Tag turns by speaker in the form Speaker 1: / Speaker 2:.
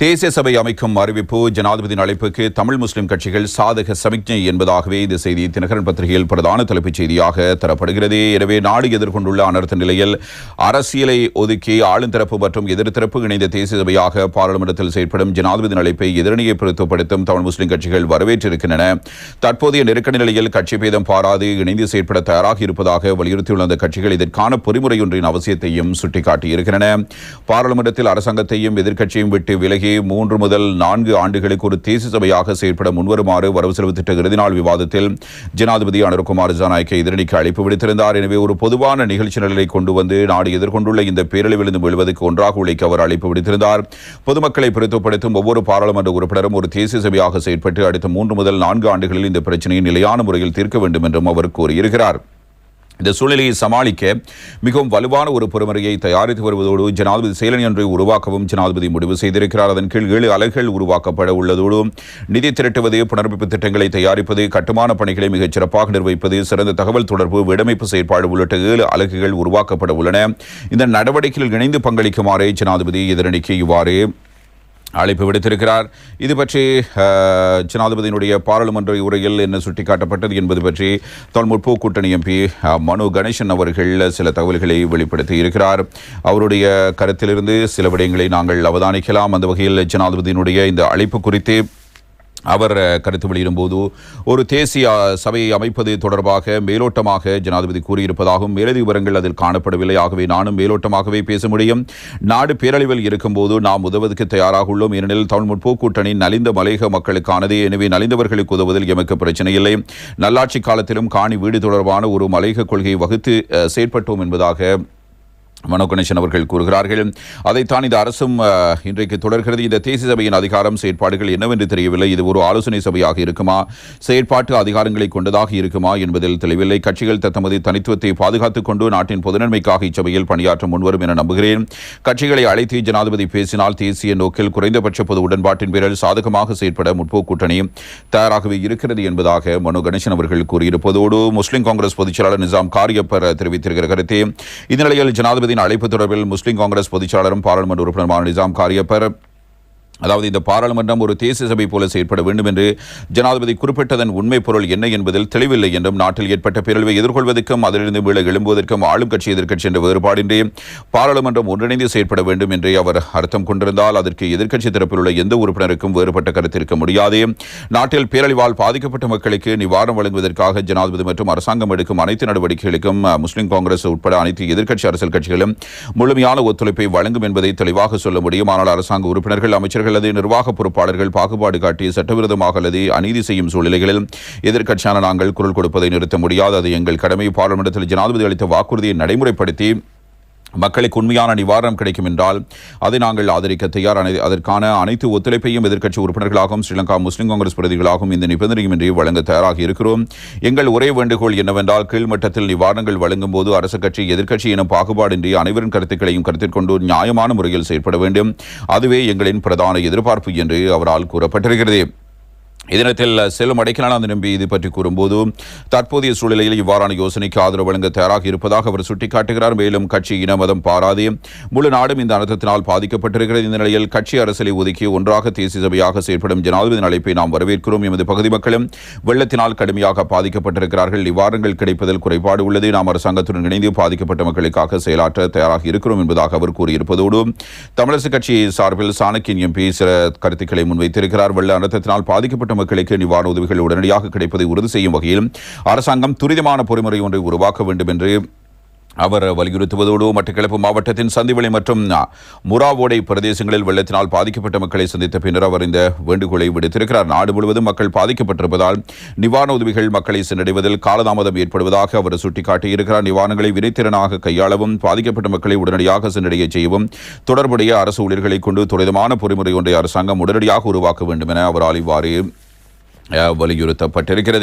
Speaker 1: தேசிய சபை அமைக்கும் அறிவிப்பு ஜனாதிபதியின் அழைப்புக்கு தமிழ் முஸ்லிம் கட்சிகள் சாதக சமிக்ஞை என்பதாகவே இந்த செய்தி தினகரன் பத்திரிகையில் பிரதான தலைப்புச் செய்தியாக தரப்படுகிறது. எனவே நாடு எதிர்கொண்டுள்ள அனர்த்த நிலையில் அரசியலை ஒதுக்கி ஆளுந்தரப்பு மற்றும் எதிர்த்தரப்பு இணைந்த தேசிய சபையாக பாராளுமன்றத்தில் செயற்படும் ஜனாதிபதியின் அழைப்பை எதிரணியை பொருத்தப்படுத்தும் தமிழ் முஸ்லிம் கட்சிகள் வரவேற்றிருக்கின்றன. தற்போதைய நெருக்கடி நிலையில் கட்சி பேதம் பாராது இணைந்து செயற்பட தயாராக இருப்பதாக வலியுறுத்தியுள்ள அந்த கட்சிகள் இதற்கான பொறிமுறையொன்றின் அவசியத்தையும் சுட்டிக்காட்டியிருக்கின்றன. பாராளுமன்றத்தில் அரசாங்கத்தையும் எதிர்க்கட்சியும் விட்டு விலகி மூன்று முதல் நான்கு ஆண்டுகளுக்கு ஒரு தேசிய சபையாக செயற்பட முன்வருமாறு வரவு செலவு திட்ட இறுதி நாள் விவாதத்தில் ஜனாதிபதி அனுர்குமார் ஜனநாயக எதிரணிக்கு அழைப்பு விடுத்திருந்தார். எனவே ஒரு பொதுவான நிகழ்ச்சி நிலையை கொண்டு வந்து நாடு எதிர்கொண்டுள்ள இந்த பேரழிவிலிருந்து விழுவதற்கு ஒன்றாக உழைக்க அவர் அழைப்பு விடுத்திருந்தார். பொதுமக்களை பிரித்துப்படுத்தும் ஒவ்வொரு பாராளுமன்ற உறுப்பினரும் ஒரு தேசிய சபையாக செயற்பட்டு அடுத்த மூன்று முதல் நான்கு ஆண்டுகளில் இந்த பிரச்சனையை நிலையான முறையில் தீர்க்க வேண்டும் என்றும் அவர் கூறியிருக்கிறார். இந்த சூழ்நிலையை சமாளிக்க மிகவும் வலுவான ஒரு பொறுமுறையை தயாரித்து வருவதோடு ஜனாதிபதி செயலணி ஒன்றை உருவாக்கவும் ஜனாதிபதி முடிவு செய்திருக்கிறார். அதன் கீழ் ஏழு அலகுகள் உருவாக்கப்பட உள்ளதோடு நிதி திரட்டுவது புனரமைப்பு திட்டங்களை தயாரிப்பது கட்டுமான பணிகளை மிகச் சிறப்பாக நிர்வகிப்பது சிறந்த தகவல் தொடர்பு வீடமைப்பு செயற்பாடு உள்ளிட்ட ஏழு அலகுகள் உருவாக்கப்பட உள்ளன. இந்த நடவடிக்கையில் இணைந்து பங்களிக்குமாறு ஜனாதிபதி எதிரணிக்கு இவ்வாறு அழைப்பு விடுத்திருக்கிறார். இது பற்றி ஜனாதிபதியினுடைய பாராளுமன்ற உரையில் என்ன சுட்டிக்காட்டப்பட்டது என்பது பற்றி தொல்முற்போ கூட்டணி எம்பி மனு கணேசன் அவர்கள் சில தகவல்களை வெளிப்படுத்தி இருக்கிறார். அவருடைய கருத்திலிருந்து சில விடயங்களை நாங்கள் அவதானிக்கலாம். அந்த வகையில் ஜனாதிபதியினுடைய இந்த அழைப்பு குறித்து அவர் கருத்து வெளியிடும்போது ஒரு தேசிய சபையை அமைப்பது தொடர்பாக மேலோட்டமாக ஜனாதிபதி கூறியிருப்பதாகவும் மேலதி விவரங்கள் அதில் காணப்படவில்லை. ஆகவே நானும் மேலோட்டமாகவே பேச முடியும். நாடு பேரழிவில் இருக்கும்போது நாம் உதவுவதற்கு தயாராக உள்ளோம். ஏனெனில் தமிழ் முற்போக்கு கூட்டணி நலிந்த மலையக மக்களுக்கானது. எனவே நலிந்தவர்களுக்கு உதவுவதில் எமக்கு பிரச்சனை இல்லை. நல்லாட்சி காலத்திலும் காணி வீடு தொடர்பான ஒரு மலையக கொள்கையை வகுத்து செயற்பட்டோம் என்பதாக மனோகணேசன் அவர்கள் கூறுகிறார்கள் அதைத்தான் இந்த அரசும் இன்றைக்கு தொடர்கிறது. இந்த தேசிய சபையின் அதிகாரம் செயற்பாடுகள் என்னவென்று தெரியவில்லை. இது ஒரு ஆலோசனை சபையாக இருக்குமா? செயற்பாட்டு அதிகாரங்களை கொண்டதாக இருக்குமா என்பதில் தெளிவில்லை. கட்சிகள் தத்தமது தனித்துவத்தை பாதுகாத்துக் கொண்டு நாட்டின் பொதுநன்மைக்காக இச்சபையில் பணியாற்ற முன்வரும் என நம்புகிறேன். கட்சிகளை அழைத்து ஜனாதிபதி பேசினால் தேசிய நோக்கில் குறைந்தபட்ச பொது உடன்பாட்டின் பேரில் சாதகமாக செயற்பட முற்போக்கு கூட்டணி தயாராகவே இருக்கிறது என்பதாக மனோ கணேசன் அவர்கள் கூறியிருப்பதோடு முஸ்லிம் காங்கிரஸ் பொதுச் செயலாளர் நிசாம் காரியப்பர் தெரிவித்திருக்கிற கருத்தை இந்நிலையில் ஜனாதிபதி ஜனாதிபதியின் அழைப்பு தொடர்பில் முஸ்லிம் காங்கிரஸ் பொதுச்சாளரும் பாராளுமன்ற உறுப்பினருமான நிசாம் காரியப்பர் அதாவது இந்த பாராளுமன்றம் ஒரு தேசிய சபை போல செயற்பட வேண்டும் என்று ஜனாதிபதி குறிப்பிட்டதன் உண்மை பொருள் என்ன என்பதில் தெளிவில்லை என்றும் நாட்டில் ஏற்பட்ட பேரழிவை எதிர்கொள்வதற்கும் அதிலிருந்து மீள எழும்புவதற்கும் ஆளும் கட்சி எதிர்க்கட்சி என்ற வேறுபாடின்றி பாராளுமன்றம் ஒன்றிணைந்து செயற்பட வேண்டும் என்றே அவர் அர்த்தம் கொண்டிருந்தால் அதற்கு எதிர்க்கட்சி தரப்பில் உள்ள எந்த உறுப்பினருக்கும் வேறுபட்ட கருத்து இருக்க முடியாது. நாட்டில் பேரழிவால் பாதிக்கப்பட்ட மக்களுக்கு நிவாரணம் வழங்குவதற்காக ஜனாதிபதி மற்றும் அரசாங்கம் எடுக்கும் அனைத்து நடவடிக்கைகளுக்கும் முஸ்லிம் காங்கிரஸ் உட்பட அனைத்து எதிர்க்கட்சி அரசியல் கட்சிகளும் முழுமையான ஒத்துழைப்பை வழங்கும் என்பதை தெளிவாக சொல்ல முடியும். ஆனால் அரசாங்க உறுப்பினர்கள் அமைச்சர்கள் அல்லது நிர்வாக பொறுப்பாளர்கள் பாகுபாடு காட்டி சட்டவிரோதமாக அல்லது அநீதி செய்யும் சூழ்நிலைகளில் எதிர்க்கட்சியான நாங்கள் குரல் கொடுப்பதை நிறுத்த முடியாது. அது எங்கள் கடமை. பாராளுமன்றத்தில் ஜனாதிபதி அளித்த வாக்குறுதியை நடைமுறைப்படுத்தி மக்களுக்கு உண்மையான நிவாரணம் கிடைக்கும் என்றால் அதை நாங்கள் ஆதரிக்க தயார் அதற்கான அனைத்து ஒத்துழைப்பையும் எதிர்க்கட்சி உறுப்பினர்களாகவும் ஸ்ரீலங்கா முஸ்லிம் காங்கிரஸ் பிரதிகளாகவும் இந்த நிபந்தனையுமின்றி வழங்க தயாராக இருக்கிறோம். எங்கள் ஒரே வேண்டுகோள் என்னவென்றால் கீழ்மட்டத்தில் நிவாரணங்கள் வழங்கும் போது அரசு கட்சி எதிர்க்கட்சி என பாகுபாடின்றி அனைவரின் கருத்துக்களையும் கருத்தில் கொண்டு நியாயமான முறையில் செயற்பட வேண்டும். அதுவே எங்களின் பிரதான எதிர்பார்ப்பு என்று அவரால் கூறப்பட்டிருக்கிறது. இதனத்தில் செல்லும் அடைக்கலான நம்பி இது பற்றி கூறும்போது தற்போதைய சூழ்நிலையில் இவ்வாறான யோசனைக்கு ஆதரவு வழங்க தயாராக இருப்பதாக அவர் சுட்டிக்காட்டுகிறார். மேலும் கட்சி இன மதம் பாராது. முழு நாடும் இந்த அனர்த்தத்தினால் பாதிக்கப்பட்டிருக்கிறது. இந்த நிலையில் கட்சி அரசியலை ஒதுக்கி ஒன்றாக தேசிய சபையாக செயற்படும் ஜனாதிபதி அழைப்பை நாம் வரவேற்கிறோம். எமது பகுதி மக்களும் வெள்ளத்தினால் கடுமையாக பாதிக்கப்பட்டிருக்கிறார்கள். நிவாரணங்கள் கிடைப்பதில் குறைபாடு உள்ளது. நாம் அரசாங்கத்துடன் இணைந்து பாதிக்கப்பட்ட மக்களுக்காக செயலாற்ற தயாராக இருக்கிறோம் என்பதாக அவர் கூறியிருப்பதோடு தமிழரசு கட்சி சார்பில் சாணக்கியன் எம்பி சில கருத்துக்களை முன்வைத்திருக்கிறார். வெள்ள அனர்த்தத்தினால் பாதிக்கப்பட்ட மக்களுக்கு நிவாரண உதவிகள் உடனடியாக கிடைப்பதை உறுதி செய்யும் வகையில் அரசாங்கம் துரிதமான பொறிமுறை ஒன்றை உருவாக்க வேண்டும் என்று அவர் வலியுறுத்துவதோடு மட்டக்களப்பு மாவட்டத்தின் சந்திவெளி மற்றும் முராவோடை பிரதேசங்களில் வெள்ளத்தினால் பாதிக்கப்பட்ட மக்களை சந்தித்த பின்னர் அவர் இந்த வேண்டுகோளை விடுத்திருக்கிறார். நாடு முழுவதும் மக்கள் பாதிக்கப்பட்டிருப்பதால் நிவாரண உதவிகள் மக்களை சென்றடைவதில் காலதாமதம் ஏற்படுவதாக அவர் சுட்டிக்காட்டியிருக்கிறார். நிவாரணங்களை வினைத்திறனாக கையாளவும் பாதிக்கப்பட்ட மக்களை உடனடியாக சென்றடைய செய்யவும் தொடர்புடைய அரசு ஊழியர்களை கொண்டு துரிதமான பொறிமுறை ஒன்றை அரசாங்கம் உடனடியாக உருவாக்க வேண்டும் என அவரால் இவ்வாறு வலியுறுத்தப்பட்டிருக்கிறது.